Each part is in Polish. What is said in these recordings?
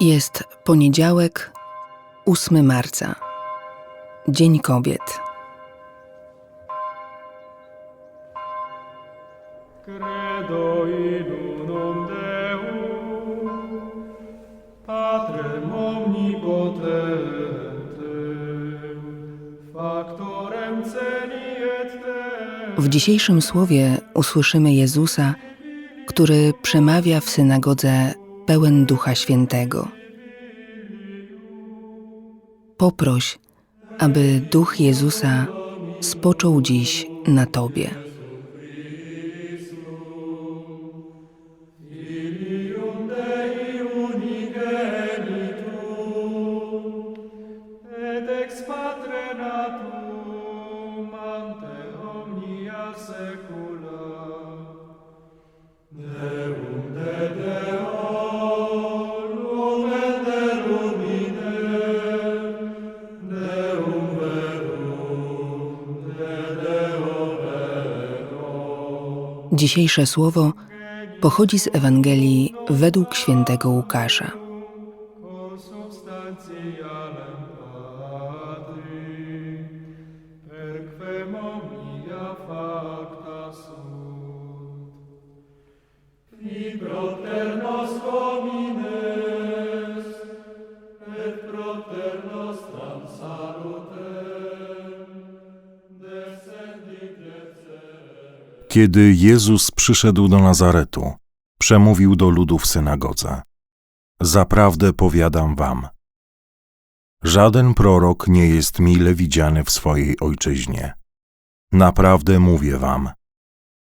Jest poniedziałek, 8 marca, Dzień Kobiet. Credo in unum Deum, Patrem omnipotentem, factorem celi et. W dzisiejszym słowie usłyszymy Jezusa, który przemawia w synagodze pełen Ducha Świętego. Poproś, aby Duch Jezusa spoczął dziś na Tobie. Dzisiejsze słowo pochodzi z Ewangelii według świętego Łukasza. consubstantialem Patri, Kiedy Jezus przyszedł do Nazaretu, przemówił do ludu w synagodze. Zaprawdę powiadam wam, żaden prorok nie jest mile widziany w swojej ojczyźnie. Naprawdę mówię wam,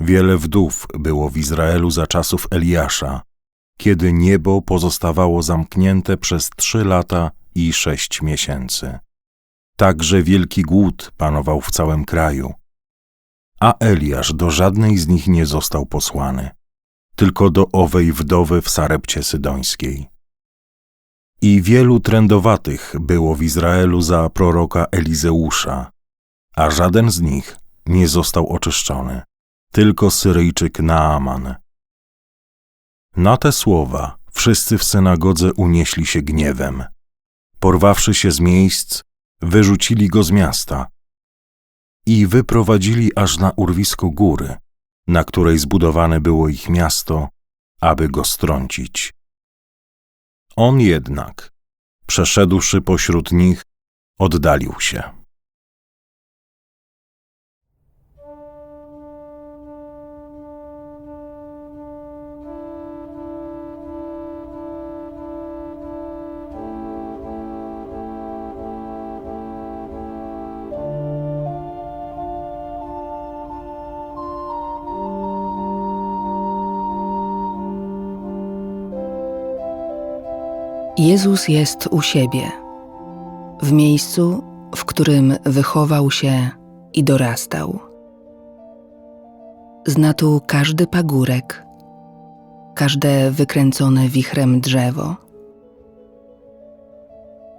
wiele wdów było w Izraelu za czasów Eliasza, kiedy niebo pozostawało zamknięte przez trzy lata i sześć miesięcy. Także wielki głód panował w całym kraju a Eliasz do żadnej z nich nie został posłany, tylko do owej wdowy w Sarepcie Sydońskiej. I wielu trędowatych było w Izraelu za proroka Elizeusza, a żaden z nich nie został oczyszczony, tylko Syryjczyk Naaman. Na te słowa wszyscy w synagodze unieśli się gniewem. Porwawszy się z miejsc, wyrzucili go z miasta – i wyprowadzili aż na urwisko góry, na której zbudowane było ich miasto, aby go strącić. On jednak, przeszedłszy pośród nich, oddalił się. Jezus jest u siebie, w miejscu, w którym wychował się i dorastał. Zna tu każdy pagórek, każde wykręcone wichrem drzewo.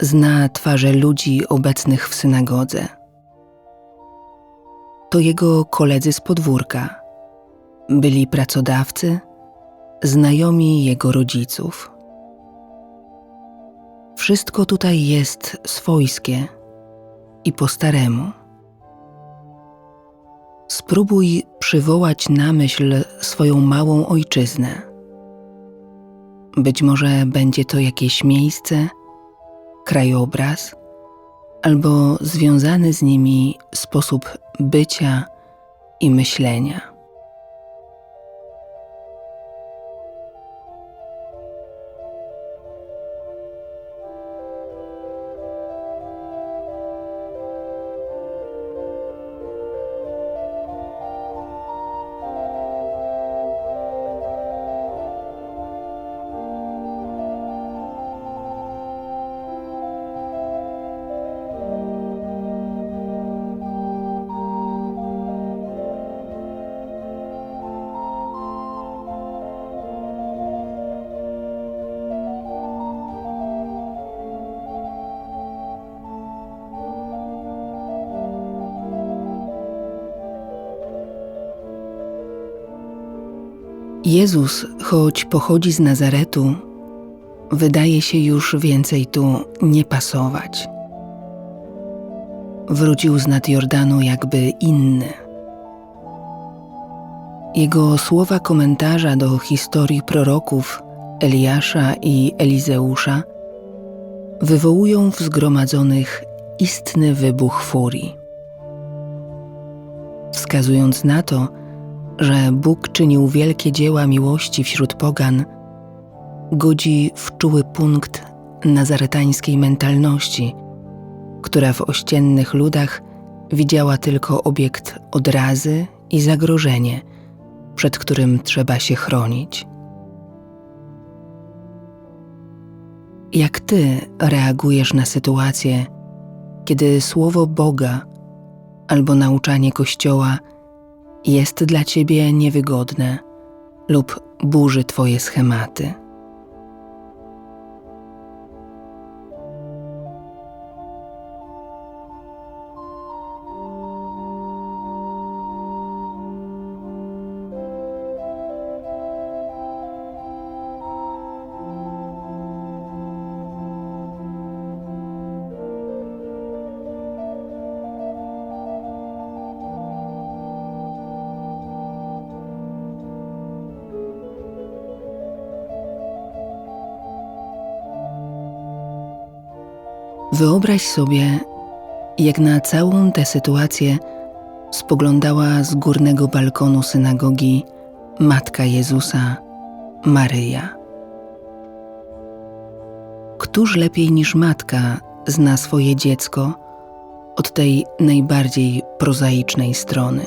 Zna twarze ludzi obecnych w synagodze. To jego koledzy z podwórka, byli pracodawcy, znajomi jego rodziców. Wszystko tutaj jest swojskie i po staremu. Spróbuj przywołać na myśl swoją małą ojczyznę. Być może będzie to jakieś miejsce, krajobraz albo związany z nimi sposób bycia i myślenia. Jezus, choć pochodzi z Nazaretu, wydaje się już więcej tu nie pasować. Wrócił z nad Jordanu jakby inny. Jego słowa komentarza do historii proroków Eliasza i Elizeusza wywołują w zgromadzonych istny wybuch furii. Wskazując na to, że Bóg czynił wielkie dzieła miłości wśród pogan, godzi w czuły punkt nazaretańskiej mentalności, która w ościennych ludach widziała tylko obiekt odrazy i zagrożenie, przed którym trzeba się chronić. Jak ty reagujesz na sytuację, kiedy słowo Boga albo nauczanie Kościoła jest dla ciebie niewygodne lub burzy twoje schematy? Wyobraź sobie, jak na całą tę sytuację spoglądała z górnego balkonu synagogi matka Jezusa, Maryja. Któż lepiej niż matka zna swoje dziecko od tej najbardziej prozaicznej strony?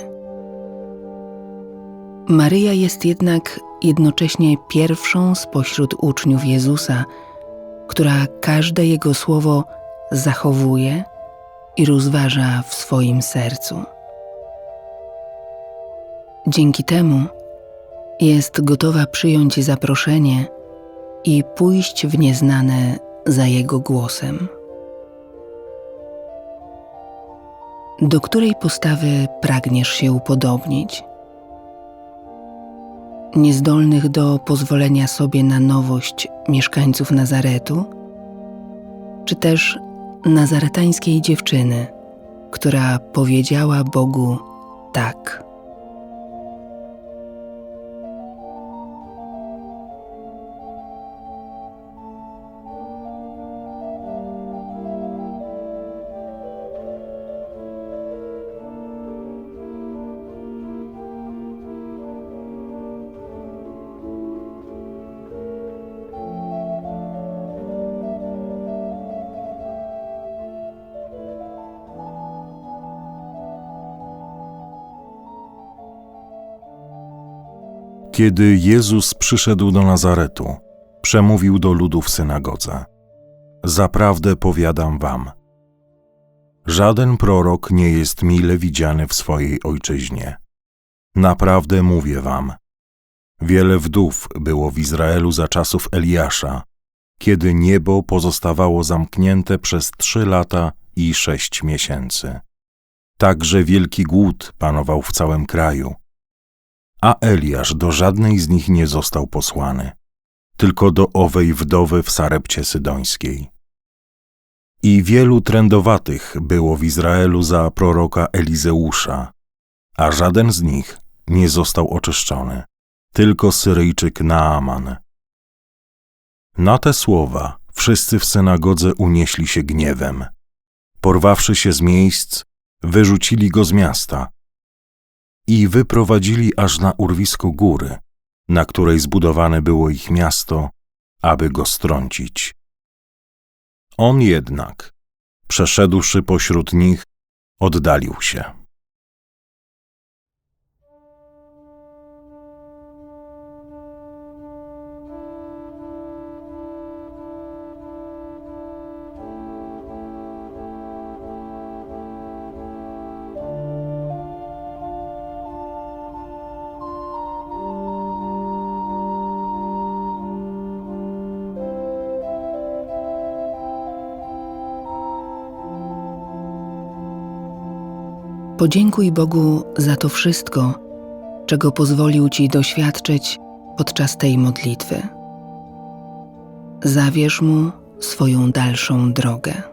Maryja jest jednak jednocześnie pierwszą spośród uczniów Jezusa, która każde jego słowo zachowuje i rozważa w swoim sercu. Dzięki temu jest gotowa przyjąć zaproszenie i pójść w nieznane za jego głosem. Do której postawy pragniesz się upodobnić? Niezdolnych do pozwolenia sobie na nowość mieszkańców Nazaretu? Czy też nazaretańskiej dziewczyny, która powiedziała Bogu tak. Kiedy Jezus przyszedł do Nazaretu, przemówił do ludu w synagodze. Zaprawdę powiadam wam, żaden prorok nie jest mile widziany w swojej ojczyźnie. Naprawdę mówię wam, wiele wdów było w Izraelu za czasów Eliasza, kiedy niebo pozostawało zamknięte przez trzy lata i sześć miesięcy. Także wielki głód panował w całym kraju a Eliasz do żadnej z nich nie został posłany, tylko do owej wdowy w Sarepcie Sydońskiej. I wielu trędowatych było w Izraelu za proroka Elizeusza, a żaden z nich nie został oczyszczony, tylko Syryjczyk Naaman. Na te słowa wszyscy w synagodze unieśli się gniewem. Porwawszy się z miejsc, wyrzucili go z miasta – i wyprowadzili aż na urwisko góry, na której zbudowane było ich miasto, aby go strącić. On jednak, przeszedłszy pośród nich, oddalił się. Podziękuj Bogu za to wszystko, czego pozwolił Ci doświadczyć podczas tej modlitwy. zawierz mu swoją dalszą drogę.